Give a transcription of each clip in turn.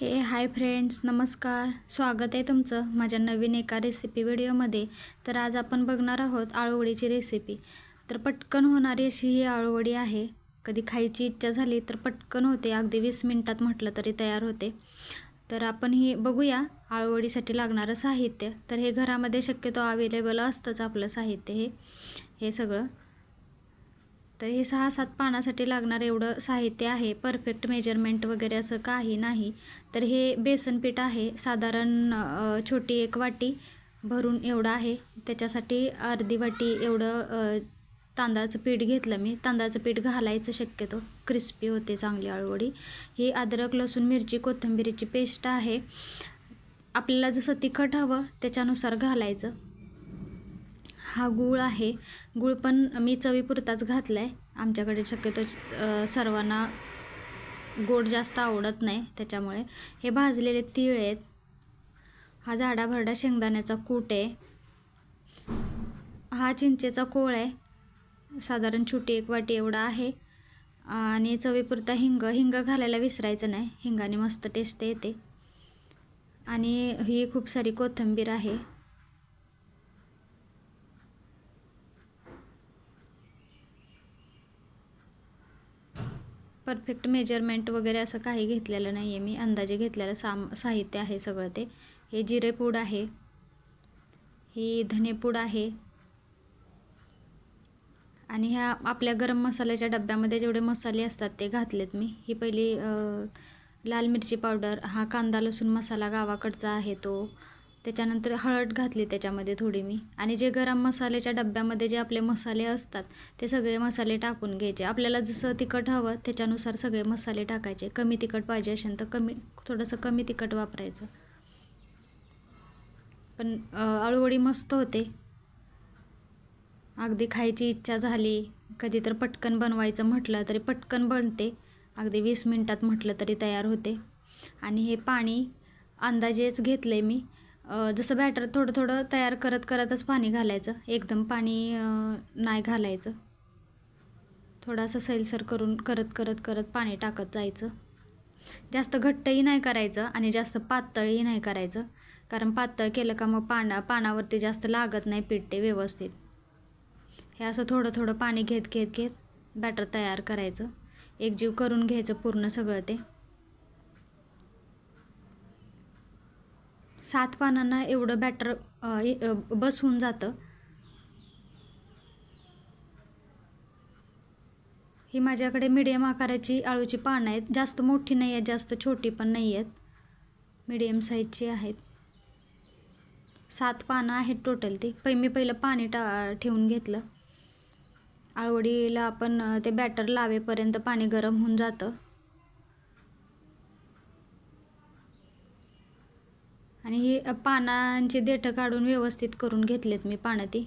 हे hi friends नमस्कार. स्वागत आहे तुमचं माझ्या नवीन एका रेसिपी व्हिडिओमध्ये. तर आज आपण बघणार आहोत आळूवडीची रेसिपी तर पटकन होणारी अशी ही आळूवडी आहे. कधी खायची इच्छा झाली तर पटकन होते. अगदी वीस मिनटात म्हटलं तरी तयार होते. तर आपण ही बघूया आळूवडीसाठी लागणारं साहित्य. तर हे घरामध्ये शक्यतो अवेलेबल असतंच आपलं साहित्य हे. हे सगळं. तर हे सहा सात पानासाठी लागणार एवढं साहित्य आहे. परफेक्ट मेजरमेंट वगैरे असं काही नाही. तर हे बेसन पीठ आहे. साधारण छोटी एक वाटी भरून एवढं आहे. त्याच्यासाठी अर्धी वाटी एवढं तांदळाचं पीठ घेतलं मी. तांदळाचं पीठ घालायचं शक्यतो. क्रिस्पी होते चांगली आळूवडी. ही अद्रक लसूण मिरची कोथिंबिरीची पेस्ट आहे. आपल्याला जसं तिखट हवं त्याच्यानुसार घालायचं. हा गूळ आहे. गूळ पण मी चवीपुरताच घातला आहे आमच्याकडे शक्यतो सर्वांना गोड जास्त आवडत नाही त्याच्यामुळे. हे भाजलेले तीळ आहेत. हा झाडाभरडा शेंगदाण्याचा कूट आहे. हा चिंचेचा कोळ आहे. साधारण छोटी एक वाटी एवढा आहे. आणि चवीपुरता हिंग. हिंग घालायला विसरायचं नाही. हिंगाने मस्त टेस्ट येते. आणि ही खूप सारी कोथिंबीर आहे. परफेक्ट मेजरमेंट वगैरे असं काही घेतलेलं नाही आहे मी अंदाजे घेतलेलं साम साहित्य आहे सगळं ते. हे जिरेपूड आहे. ही धनेपूड आहे. आणि ह्या आपल्या गरम मसाल्याच्या डब्यामध्ये जेवढे मसाले असतात ते घातलेत मी. ही पहिली लाल मिरची पावडर हा कांदा लसूण मसाला गावाकडचा आहे तो. त्याच्यानंतर हळद घातली त्याच्यामध्ये थोडी मी. आणि जे गरम मसाल्याच्या डब्यामध्ये जे आपले मसाले असतात ते सगळे मसाले टाकून घ्यायचे. आपल्याला जसं तिखट हवं त्याच्यानुसार सगळे मसाले टाकायचे. कमी तिखट पाहिजे असेल तर कमी थोडंसं कमी तिखट वापरायचं. पण अ, आळूवडी मस्त होते. अगदी खायची इच्छा झाली कधी तर पटकन बनवायचं म्हटलं तरी पटकन बनते. अगदी वीस मिनटात म्हटलं तरी तयार होते. आणि हे पाणी अंदाजेच घेतलं आहे मी. जसं बॅटर थोडं थोडं तयार करत करतच पाणी घालायचं. एकदम पाणी नाही घालायचं. थोडासा सैलसर करून करत करत करत पाणी टाकत जायचं. जास्त घट्टही नाही करायचं आणि जास्त पातळही नाही करायचं. कारण पातळ केलं का मग पाना पानावरती जास्त लागत नाही पिठते व्यवस्थित. हे असं थोडं थोडं पाणी घेत घेत घेत बॅटर तयार करायचं. एकजीव करून घ्यायचं पूर्ण सगळं ते. सात पानांना एवढं बॅटर बस होऊन जातं. ही माझ्याकडे मिडियम आकाराची आळूची पानं आहेत. जास्त मोठी नाही आहेत जास्त छोटी पण नाही आहेत. मिडियम साईजची आहेत. सात पानं आहेत टोटल ती. पै मी पहिलं पाणी टा ठेवून घेतलं. आळवडीला आपण ते बॅटर लावेपर्यंत पाणी गरम होऊन जातं. आणि ही पानांची देठं काढून व्यवस्थित करून घेतलेत मी पानं ती.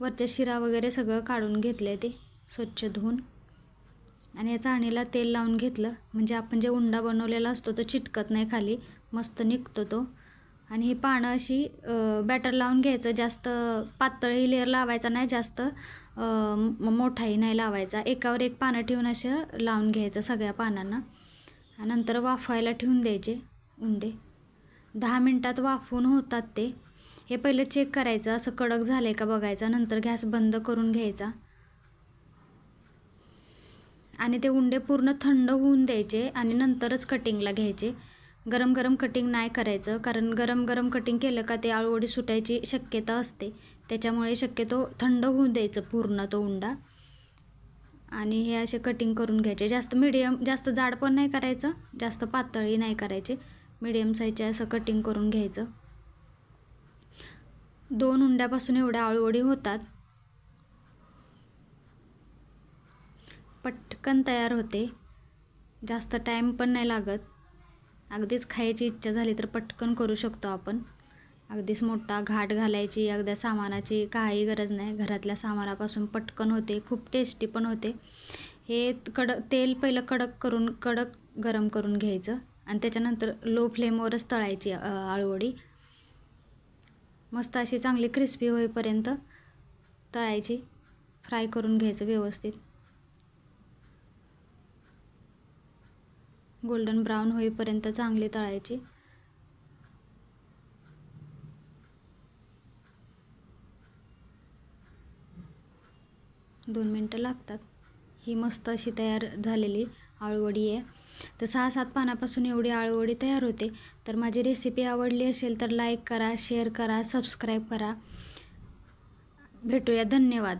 वरच्या शिरा वगैरे सगळं काढून घेतले ते स्वच्छ धुवून. आणि या चाळणीला तेल लावून घेतलं. म्हणजे आपण जे उंडा बनवलेला असतो तो चिटकत नाही खाली मस्त निघतो तो. आणि ही पानं अशी बॅटर लावून घ्यायचं. जास्त पातळही लेअर लावायचा नाही जास्त मोठाही नाही लावायचा. एकावर एक पानं ठेवून असं लावून घ्यायचं सगळ्या पानांना. नंतर वाफायला ठेवून द्यायचे उंडे. दहा मिनटात वाफवून होतात ते. हे पहिलं चेक करायचं. असं कडक झालं आहे का बघायचं. नंतर गॅस बंद करून घ्यायचा. आणि ते उंडे पूर्ण थंड होऊन द्यायचे आणि नंतरच कटिंगला घ्यायचे. गरम गरम कटिंग नाही करायचं. कारण गरम गरम कटिंग केलं का ते आळूवडी सुटायची शक्यता असते. त्याच्यामुळे शक्यतो थंड होऊन द्यायचं पूर्ण तो उंडा. आणि हे असे कटिंग करून घ्यायचे. जास्त मिडियम जास्त जाड पण नाही करायचं. जास्त पातळही नाही करायचे. मिडियम साईजचे असं कटिंग करून घ्यायचं. दोन उंड्यापासून एवढ्या आळूवडी होतात. पटकन तयार होते. जास्त टाईम पण नाही लागत. अगदीच खायची इच्छा झाली तर पटकन करू शकतो आपण. अगदीच मोठा घाट घालायची अगद्या सामानाची काही गरज नाही. घरातल्या सामानापासून पटकन होते. खूप टेस्टी पण होते. हे कडक तेल पहिलं कडक करून कडक गरम करून घ्यायचं. आणि त्याच्यानंतर लो फ्लेमवरच तळायची आळूवडी. मस्त अशी चांगली क्रिस्पी होईपर्यंत तळायची. फ्राय करून घ्यायचं व्यवस्थित. गोल्डन ब्राऊन होईपर्यंत चांगली तळायची. दोन मिनटं लागतात. ही मस्त अशी तयार झालेली आळूवडी आहे. तर सहा सात पानापासून एवढी आळूवडी तयार होते. तर माझी रेसिपी आवडली असेल तर लाईक करा शेअर करा सबस्क्राईब करा. भेटूया. धन्यवाद.